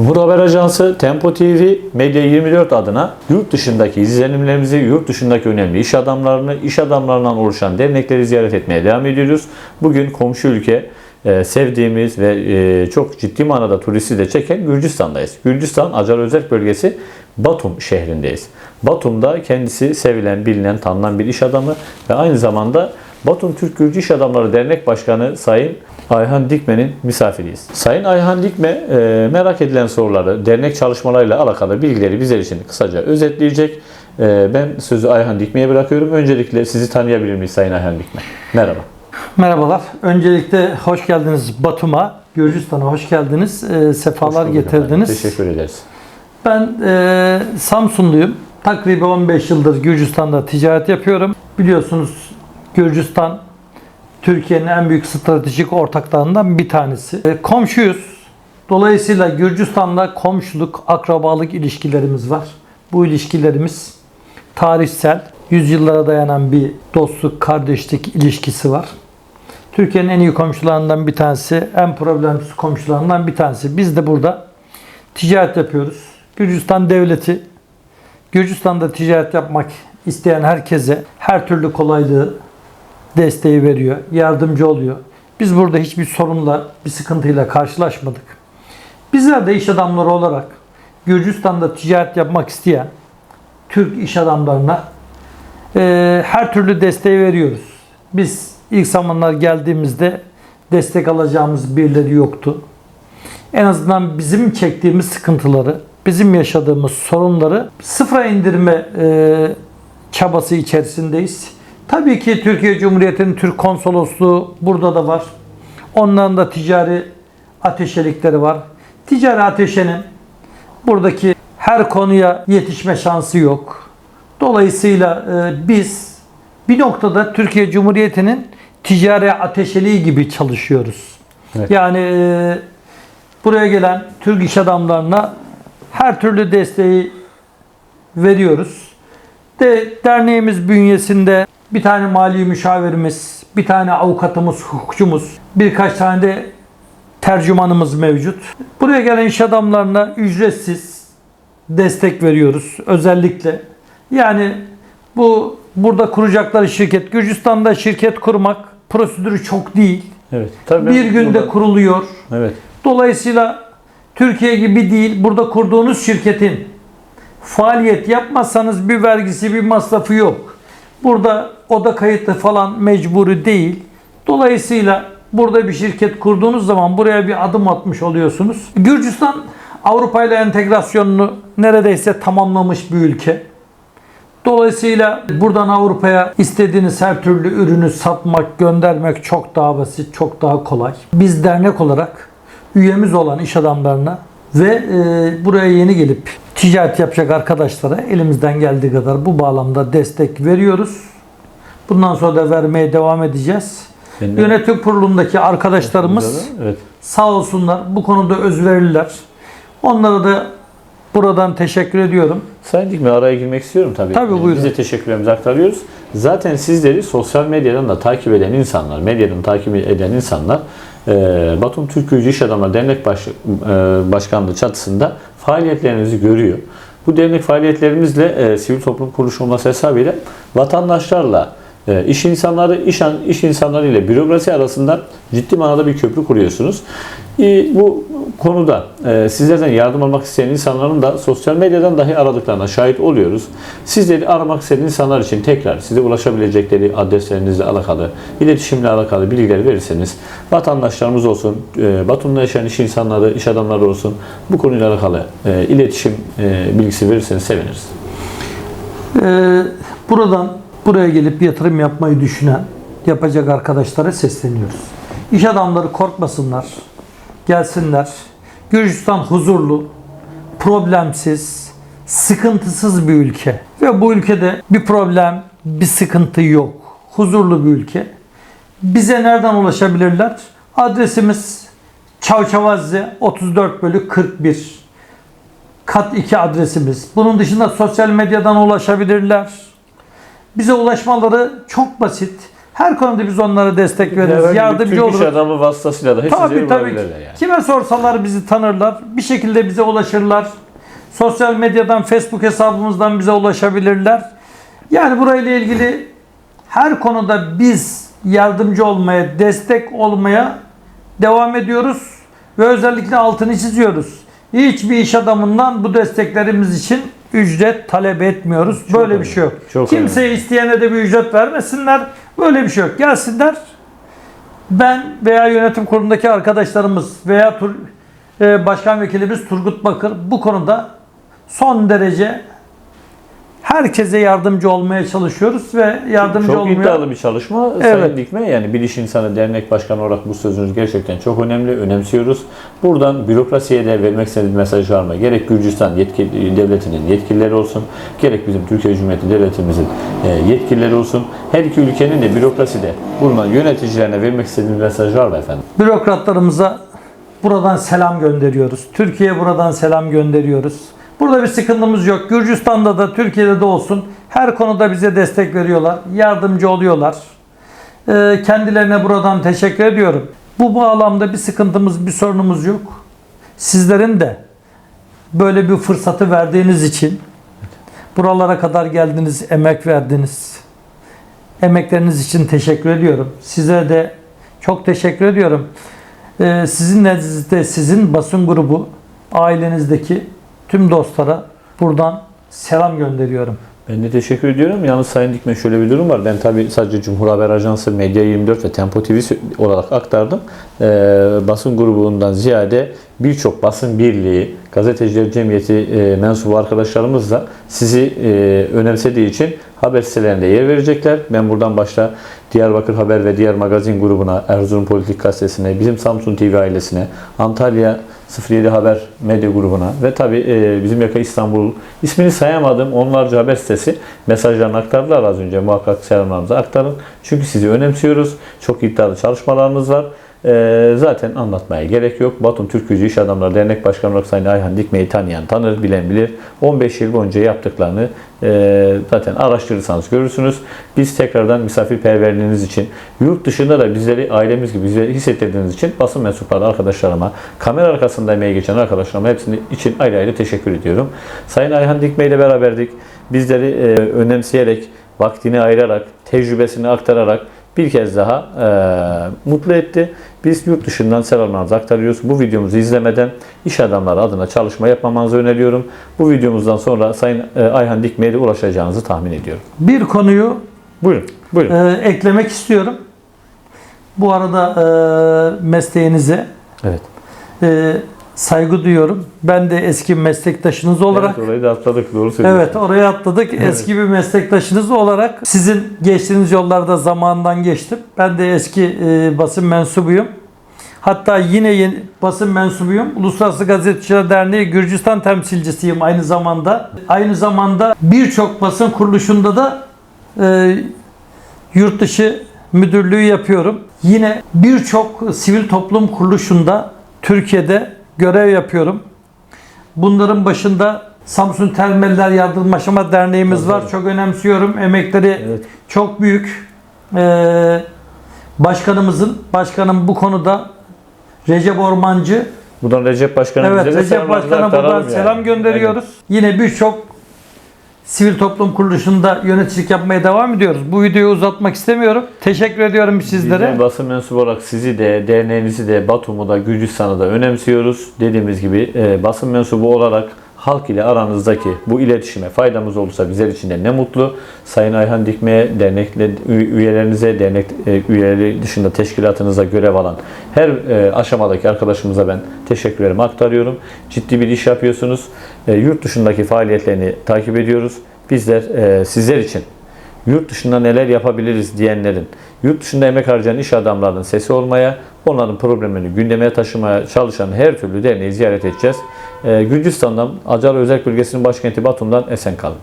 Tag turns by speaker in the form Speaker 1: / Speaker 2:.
Speaker 1: Cumhur Haber Ajansı, Tempo TV, Medya 24 adına yurt dışındaki izlenimlerimizi, yurt dışındaki önemli iş adamlarını, iş adamlarından oluşan dernekleri ziyaret etmeye devam ediyoruz. Bugün komşu ülke e, sevdiğimiz ve e, çok ciddi manada turisti de çeken Gürcistan'dayız. Gürcistan Acar Özerk bölgesi Batum şehrindeyiz. Batum'da kendisi sevilen, bilinen, tanınan bir iş adamı ve aynı zamanda Batum Türk Gürcü İş Adamları Dernek Başkanı Sayın Ayhan Dikmen'in misafiriyiz. Sayın Ayhan Dikme e, merak edilen soruları, dernek çalışmalarıyla alakalı bilgileri bizler için kısaca özetleyecek. E, ben sözü Ayhan Dikme'ye bırakıyorum. Öncelikle sizi tanıyabilir miyiz Sayın Ayhan Dikme? Merhaba.
Speaker 2: Merhabalar. Öncelikle hoş geldiniz Batum'a, Gürcistan'a hoş geldiniz. Ee, sefalar
Speaker 1: Hoş
Speaker 2: getirdiniz.
Speaker 1: efendim. Teşekkür ederiz.
Speaker 2: Ben e, Samsunluyum. Takribi 15 yıldır Gürcistan'da ticaret yapıyorum. Biliyorsunuz Gürcistan Türkiye'nin en büyük stratejik ortaklarından bir tanesi. E, komşuyuz. Dolayısıyla Gürcistan'la komşuluk, akrabalık ilişkilerimiz var. Bu ilişkilerimiz tarihsel, yüzyıllara dayanan bir dostluk, kardeşlik ilişkisi var. Türkiye'nin en iyi komşularından bir tanesi, en problemsiz komşularından bir tanesi. Biz de burada ticaret yapıyoruz. Gürcistan devleti Gürcistan'da ticaret yapmak isteyen herkese her türlü kolaylığı, desteği veriyor, yardımcı oluyor. Biz burada hiçbir sorunla, bir sıkıntıyla karşılaşmadık. Bizler de iş adamları olarak Gürcistan'da ticaret yapmak isteyen Türk iş adamlarına e, her türlü desteği veriyoruz. Biz ilk zamanlar geldiğimizde destek alacağımız birileri yoktu. En azından bizim çektiğimiz sıkıntıları, bizim yaşadığımız sorunları sıfıra indirme e, çabası içerisindeyiz. Tabii ki Türkiye Cumhuriyeti'nin Türk konsolosluğu burada da var. Onların da ticari ateşelikleri var. Ticari ateşenin buradaki her konuya yetişme şansı yok. Dolayısıyla e, biz bir noktada Türkiye Cumhuriyeti'nin ticari ateşeliği gibi çalışıyoruz.
Speaker 1: Evet.
Speaker 2: Yani e, buraya gelen Türk iş adamlarına her türlü desteği veriyoruz. De derneğimiz bünyesinde bir tane mali müşavirimiz, bir tane avukatımız, hukukçumuz, birkaç tane de tercümanımız mevcut. Buraya gelen iş adamlarına ücretsiz destek veriyoruz özellikle. Yani bu burada kuracakları şirket, Gürcistan'da şirket kurmak prosedürü çok değil.
Speaker 1: Evet. Tabii
Speaker 2: Bir günde
Speaker 1: burada-
Speaker 2: kuruluyor.
Speaker 1: Evet.
Speaker 2: Dolayısıyla Türkiye gibi değil, burada kurduğunuz şirketin faaliyet yapmazsanız bir vergisi, bir masrafı yok. Burada oda kayıtlı falan mecburi değil. Dolayısıyla burada bir şirket kurduğunuz zaman buraya bir adım atmış oluyorsunuz. Gürcistan Avrupa ile entegrasyonunu neredeyse tamamlamış bir ülke. Dolayısıyla buradan Avrupa'ya istediğiniz her türlü ürünü satmak, göndermek çok daha basit, çok daha kolay. Biz dernek olarak üyemiz olan iş adamlarına ve e, buraya yeni gelip ticaret yapacak arkadaşlara elimizden geldiği kadar bu bağlamda destek veriyoruz. Bundan sonra da vermeye devam edeceğiz.
Speaker 1: Ben de-
Speaker 2: Yönetim kurulundaki arkadaşlarımız
Speaker 1: Evet.
Speaker 2: sağ olsunlar bu konuda özverililer. Onlara da buradan teşekkür ediyorum.
Speaker 1: Sayın Dikme araya girmek istiyorum tabii.
Speaker 2: Tabii, buyurun.
Speaker 1: Biz de teşekkürlerimizi aktarıyoruz. Zaten sizleri sosyal medyadan da takip eden insanlar, medyadan takip eden insanlar e, Batum Türk Gürcü İş Adamları Dernek Baş, e, Başkanlığı çatısında faaliyetlerinizi görüyor. Bu dernek faaliyetlerinizle e, sivil toplum kuruluşu hesabıyla vatandaşlarla e, iş insanları, iş, iş insanları ile bürokrasi arasında ciddi manada bir köprü kuruyorsunuz. E, bu konuda e, sizlerden yardım almak isteyen insanların da sosyal medyadan dahi aradıklarına şahit oluyoruz. Sizleri aramak isteyen insanlar için tekrar size ulaşabilecekleri adreslerinizle alakalı, iletişimle alakalı bilgiler verirseniz vatandaşlarımız olsun, e, Batum'da yaşayan iş insanları, iş adamları olsun bu konuyla alakalı e, iletişim e, bilgisi verirseniz seviniriz.
Speaker 2: Ee, buradan buraya gelip yatırım yapmayı düşünen yapacak arkadaşlara sesleniyoruz. İş adamları korkmasınlar. Gelsinler. Gürcistan huzurlu, problemsiz, sıkıntısız bir ülke. Ve bu ülkede bir problem, bir sıkıntı yok. Huzurlu bir ülke. Bize nereden ulaşabilirler? Adresimiz Çavçavazze 34 bölü 41 kat 2 adresimiz. Bunun dışında sosyal medyadan ulaşabilirler. Bize ulaşmaları çok basit. Her konuda biz onlara destek veririz.
Speaker 1: Herhangi
Speaker 2: Yardımcı oluruz.
Speaker 1: adamı vasıtasıyla da
Speaker 2: Tabii tabii.
Speaker 1: yani.
Speaker 2: Kime sorsalar bizi tanırlar. Bir şekilde bize ulaşırlar. Sosyal medyadan, Facebook hesabımızdan bize ulaşabilirler. Yani burayla ilgili her konuda biz yardımcı olmaya, destek olmaya devam ediyoruz. Ve özellikle altını çiziyoruz. Hiçbir iş adamından bu desteklerimiz için ücret talep etmiyoruz. Böyle bir
Speaker 1: önemli.
Speaker 2: şey yok.
Speaker 1: Çok
Speaker 2: Kimseye isteyene de bir ücret vermesinler. Böyle bir şey yok. Gelsinler ben veya yönetim kurulundaki arkadaşlarımız veya Tur- e, başkan vekilimiz Turgut Bakır bu konuda son derece herkese yardımcı olmaya çalışıyoruz ve yardımcı
Speaker 1: Çok
Speaker 2: olmaya
Speaker 1: iddialı bir çalışma.
Speaker 2: Evet.
Speaker 1: Sayın Dikme yani bir iş insanı dernek başkanı olarak bu sözünüz gerçekten çok önemli. Önemsiyoruz. Buradan bürokrasiye de vermek istediğiniz mesaj var mı? Gerek Gürcistan yetki, devletinin yetkilileri olsun, gerek bizim Türkiye Cumhuriyeti devletimizin e, yetkilileri olsun. Her iki ülkenin de bürokraside bulunan yöneticilerine vermek istediğiniz mesaj var mı efendim?
Speaker 2: bürokratlarımıza buradan selam gönderiyoruz. Türkiye'ye buradan selam gönderiyoruz. Burada bir sıkıntımız yok. Gürcistan'da da Türkiye'de de olsun her konuda bize destek veriyorlar. Yardımcı oluyorlar. Ee, kendilerine buradan teşekkür ediyorum. Bu bağlamda bir sıkıntımız, bir sorunumuz yok. Sizlerin de böyle bir fırsatı verdiğiniz için buralara kadar geldiniz, emek verdiniz. Emekleriniz için teşekkür ediyorum. Size de çok teşekkür ediyorum. Ee, sizin nezdinizde sizin basın grubu ailenizdeki tüm dostlara buradan selam gönderiyorum.
Speaker 1: Ben de teşekkür ediyorum. Yalnız Sayın Dikmen şöyle bir durum var. Ben tabii sadece Cumhur Haber Ajansı, Medya 24 ve Tempo TV olarak aktardım. Ee, basın grubundan ziyade birçok basın birliği, gazeteciler cemiyeti e, mensubu arkadaşlarımız da sizi e, önemsediği için haber sitelerinde yer verecekler. Ben buradan başta Diyarbakır Haber ve diğer magazin grubuna, Erzurum Politik Gazetesi'ne, bizim Samsun TV ailesine, Antalya 07 Haber medya grubuna ve tabii e, bizim Yaka İstanbul ismini sayamadım onlarca haber sitesi mesajlarını aktardılar az önce muhakkak selamlarımızı aktarın. Çünkü sizi önemsiyoruz. Çok iddialı çalışmalarınız var. E, zaten anlatmaya gerek yok. Batum Türk Gücü İş Adamları Dernek Başkanı olarak Sayın Ayhan Dikme'yi tanıyan tanır, bilen bilir. 15 yıl boyunca yaptıklarını e, zaten araştırırsanız görürsünüz. Biz tekrardan misafirperverliğiniz için, yurt dışında da bizleri ailemiz gibi bize hissettirdiğiniz için basın mensupları arkadaşlarıma, kamera arkasında emeği geçen arkadaşlarıma hepsinin için ayrı ayrı teşekkür ediyorum. Sayın Ayhan Dikme ile beraberdik. Bizleri e, önemseyerek, vaktini ayırarak, tecrübesini aktararak bir kez daha e, mutlu etti. Biz yurt dışından selamlarımızı aktarıyoruz. Bu videomuzu izlemeden iş adamları adına çalışma yapmamanızı öneriyorum. Bu videomuzdan sonra Sayın e, Ayhan Dikme'ye ulaşacağınızı tahmin ediyorum.
Speaker 2: Bir konuyu
Speaker 1: Buyurun, buyurun.
Speaker 2: e, eklemek istiyorum. Bu arada e, mesleğinize
Speaker 1: Evet.
Speaker 2: e, saygı duyuyorum. Ben de eski meslektaşınız olarak
Speaker 1: Evet, orayı da atladık. Doğru söylüyorsun.
Speaker 2: Evet oraya atladık. Eski bir meslektaşınız olarak sizin geçtiğiniz yollarda zamandan geçtim. Ben de eski e, basın mensubuyum. Hatta yine yeni basın mensubuyum. Uluslararası Gazeteciler Derneği Gürcistan temsilcisiyim aynı zamanda. Aynı zamanda birçok basın kuruluşunda da e, yurt dışı müdürlüğü yapıyorum. Yine birçok sivil toplum kuruluşunda Türkiye'de görev yapıyorum. Bunların başında Samsun Termeller Yardımlaşma Derneğimiz var. Çok önemsiyorum. Emekleri
Speaker 1: Evet.
Speaker 2: çok büyük. Ee, başkanımızın, başkanım bu konuda Recep Ormancı.
Speaker 1: Buradan Recep Başkan'a
Speaker 2: Evet, Recep Başkan'a buradan
Speaker 1: yani.
Speaker 2: selam gönderiyoruz. Yine birçok sivil toplum kuruluşunda yöneticilik yapmaya devam ediyoruz. Bu videoyu uzatmak istemiyorum. Teşekkür ediyorum sizlere.
Speaker 1: Biz basın mensubu olarak sizi de, derneğinizi de, Batum'u da, Gürcistan'ı da önemsiyoruz. Dediğimiz gibi e, basın mensubu olarak halk ile aranızdaki bu iletişime faydamız olursa bizler için de ne mutlu. Sayın Ayhan Dikme'ye, dernekle üyelerinize, dernek e, üyeleri dışında teşkilatınıza görev alan her e, aşamadaki arkadaşımıza ben teşekkürlerimi aktarıyorum. Ciddi bir iş yapıyorsunuz. E, yurt dışındaki faaliyetlerini takip ediyoruz. Bizler e, sizler için yurt dışında neler yapabiliriz diyenlerin, yurt dışında emek harcayan iş adamlarının sesi olmaya, onların problemini gündeme taşımaya çalışan her türlü derneği ziyaret edeceğiz. Ee, Gürcistan'dan, Acar Özel Bölgesi'nin başkenti Batum'dan esen kalın.